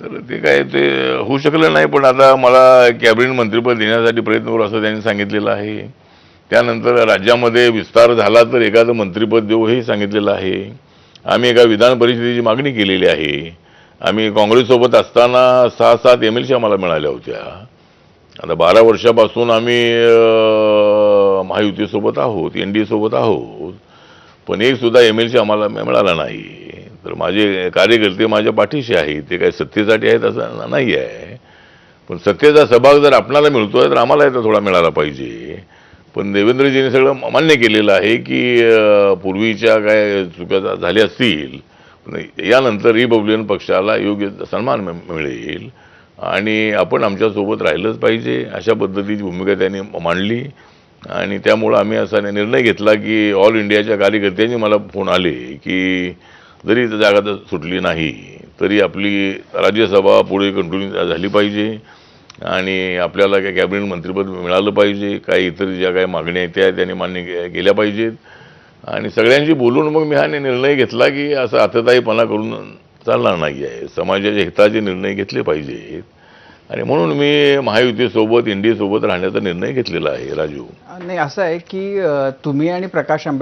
तर ते काय ते होऊ शकलं नाही पण आता मला कॅबिनेट मंत्रिपद देण्यासाठी प्रयत्न करू असं त्यांनी सांगितलेलं आहे. त्यानंतर राज्यामध्ये विस्तार झाला तर एखादं मंत्रिपद देऊ हे सांगितलेलं आहे. आम्ही एका विधान परिषदेची मागणी केलेली आहे. आम्ही काँग्रेससोबत असताना सहा सात एम एल सी आम्हाला मिळाल्या होत्या. आता बारा वर्षापासून आम्ही महायुतीसोबत आहोत एन डी एसोबत आहोत. पण एक सुद्धा एम एल सी आम्हाला मिळाला नाही. तर माझे कार्यकर्ते माझ्या पाठीशी आहेत. ते काही सत्तेसाठी आहेत असं नाही आहे. पण सत्तेचा सहभाग जर आपणाला मिळतोय तर आम्हाला तर थोडा मिळाला पाहिजे. पण देवेंद्रजींनी सगळं मान्य केलेलं आहे की पूर्वीच्या काय चुका झाल्या असतील पण यानंतर रिपब्लिकन पक्षाला योग्य सन्मान मिळेल. आणि आपण आमच्यासोबत राहिलंच पाहिजे अशा पद्धतीची भूमिका त्यांनी मांडली. आणि त्यामुळं आम्ही असा निर्णय घेतला की ऑल इंडियाच्या कार्यकर्त्यांनी मला फोन आले की जरी जागा सुटली नाही तरी आपली राज्यसभा पुढे कंटिन्यू झाली पाहिजे आणि आपल्याला काय कॅबिनेट मंत्रिपद मिळालं पाहिजे काही इतर ज्या काही मागण्या आहेत त्या त्यांनी मान्य केल्या पाहिजेत. आणि सगळ्यांशी बोलून मग मी हा निर्णय घेतला की असं आतताईपणा करून चालणार नाही आहे. समाजाच्या हिताचे निर्णय घेतले पाहिजेत. आणि म्हणून मी महायुतीसोबत इंडियासोबत राहण्याचा निर्णय घेतलेला आहे राजू. नाही असं आहे की तुम्ही आणि प्रकाश आंबेडकर